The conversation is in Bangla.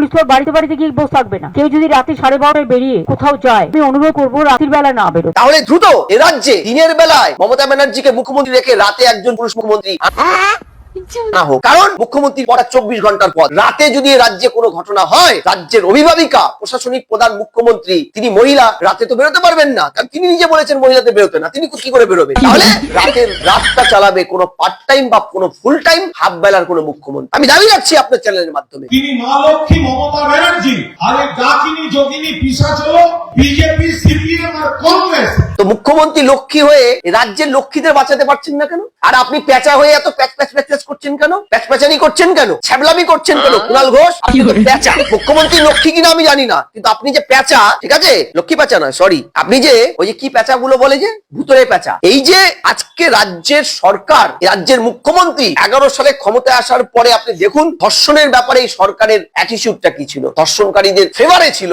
পুলিশ তোর বাড়িতে বাড়িতে গিয়ে বসে থাকবে না। কেউ যদি রাতে সাড়ে বারোটায় বেরিয়ে কোথাও যায়, আমি অনুরোধ করব রাতের বেলা না বেরো তাহলে দ্রুত এ রাজ্যে দিনের বেলায় মমতা ব্যানার্জিকে মুখ্যমন্ত্রী রেখে রাতে একজন পুরুষ মুখ্যমন্ত্রী না হোক। কারণ মুখ্যমন্ত্রী পড়া চব্বিশ ঘণ্টার পর রাতে যদি রাজ্যে কোনো ঘটনা হয় রাজ্যের অভিভাবিকা প্রশাসনিক প্রধান মুখ্যমন্ত্রী তিনি মহিলা রাতে তো বেরোতে পারবেন না। কারণ তিনি নিজে বলেছেন মহিলাদের বেরোতে না। তিনি কি করে বেরোবেন? তাহলে রাতের রাতটা চালাবে কোনো পার্ট টাইম বা কোনো ফুল টাইম হাফ বেলার কোনো মুখ্যমন্ত্রী। আমি দাবি রাখছি আপনার চ্যানেলের মাধ্যমে। তিনি মা লক্ষ্মী মমতা ব্যানার্জি আরে ডাকিনি যোগিনী পিসাচ বিজেপি সিপিএম আর কংগ্রেস। তো মুখ্যমন্ত্রী লক্ষ্মী হয়ে রাজ্যের লক্ষ্মীদের বাঁচাতে পারছেন না কেন? আর আপনি পেঁচা হয়ে এত প্যাচ প্যাচ প্যাচ প্যাচ করছেন কেন? প্যাচ প্যাচানি করছেন কেন? ছ্যাবলামি করছেন কেন? কুণাল ঘোষ? আপনি তো পেঁচা মুখ্যমন্ত্রী লক্ষ্মী কিনা আমি জানি না কিন্তু আপনি যে পেঁচা ঠিক আছে? লক্ষ্মী পেঁচা নয় সরি আপনি যে ওই যে কি পেঁচা গুলো বলে যে? ভুতরে পেঁচা এই যে আজকে রাজ্যের সরকার রাজ্যের মুখ্যমন্ত্রী এগারো সালে ক্ষমতায় আসার পরে আপনি দেখুন ধর্ষণের ব্যাপারে এই সরকারের অ্যাটিচিউডটা কি ছিল? ধর্ষণকারীদের ফেভারে ছিল।